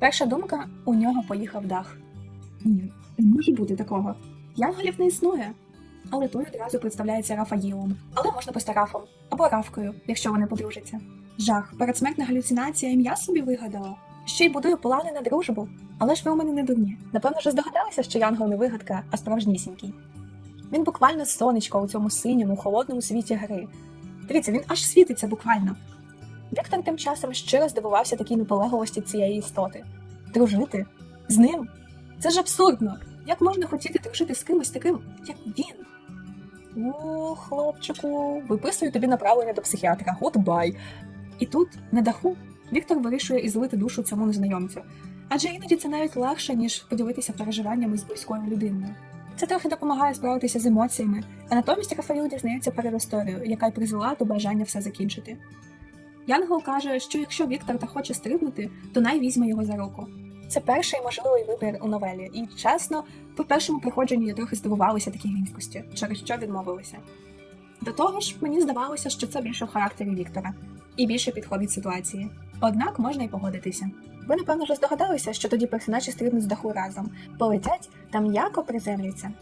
Перша думка у нього поїхав дах. Ні, не може бути такого. Янголів не існує. Але той одразу представляється Рафаїлом. Але можна просто Рафом або Равкою, якщо вони подружаться. Жах, передсмертна галюцинація ім'я собі вигадала. Ще й будує плани на дружбу. Але ж ви у мене не дурні. Напевно, вже здогадалися, що Янгол не вигадка, а справжнісінький. Він буквально сонечко у цьому синьому, холодному світі гри. Дивіться, він аж світиться буквально. Віктор тим часом щиро здивувався такій наполегливості цієї істоти. Дружити? З ним? Це ж абсурдно! Як можна хотіти дружити з кимось таким, як він? О, хлопчику, виписую тобі направлення до психіатра. Гудбай. І тут, на даху, Віктор вирішує ізлити душу цьому незнайомцю. Адже іноді це навіть легше, ніж поділитися переживаннями з близькою людиною. Це трохи допомагає справитися з емоціями, а натомість Рафаїл дізнається передісторію, яка й призвела до бажання все закінчити. Янгол каже, що якщо Віктор та хоче стрибнути, то най візьме його за руку. Це перший можливий вибір у новелі, і чесно, по першому приходженню я трохи здивувалася такій різкості, через що відмовилася. До того ж, мені здавалося, що це більше в характері Віктора і більше підходить ситуації. Однак можна й погодитися. Ви, напевно, вже здогадалися, що тоді персонажі стрибнуть з даху разом, полетять та м'яко приземляться.